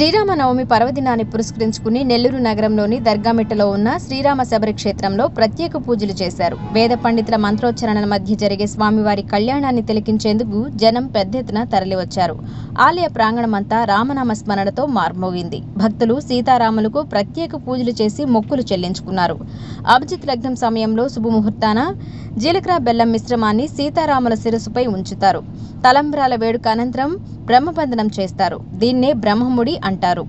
Sri Rama Navami పర్వదినాన్ని పురస్కరించుకుని నెల్లూరు నగరంలోని దర్గామిట్టలో ఉన్న శ్రీరామ శబరి క్షేత్రంలో ప్రత్యేక పూజలు చేశారు. వేద పండితుల మంత్రోచ్చరణల మధ్య జరిగే స్వామివారి కళ్యాణాన్ని తిలకించేందుకు జనం పెద్ద ఎత్తున తరలివచ్చారు. ఆలయ ప్రాంగణమంతా రామనామ స్మరణతో మార్మోగింది. భక్తులు సీతారాములకు ప్రత్యేక పూజలు చేసి మొక్కులు చెల్లించుకున్నారు. అభిజిత్ లగ్నం సమయంలో శుభముహూర్తాన జీలకర్ర బెల్లం మిశ్రమాన్ని సీతారాముల శిరస్సుపై ఉంచుతారు. తలంబ్రాల వేడుక అనంతరం బ్రహ్మబంధనం చేస్తారు. దీన్నే బ్రహ్మముడి అంటారు.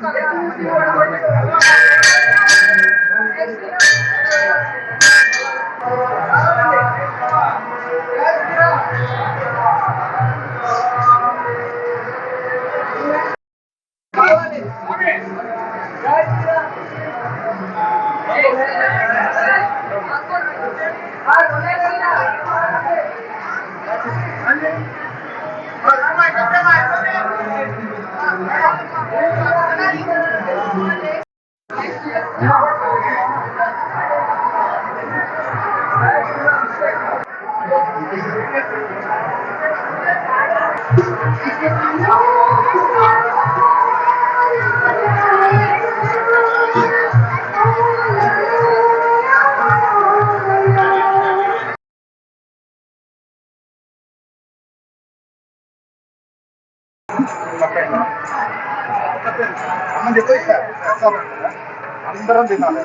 Gracias. Aman dito isa. Kasama. అందరం తినాలి.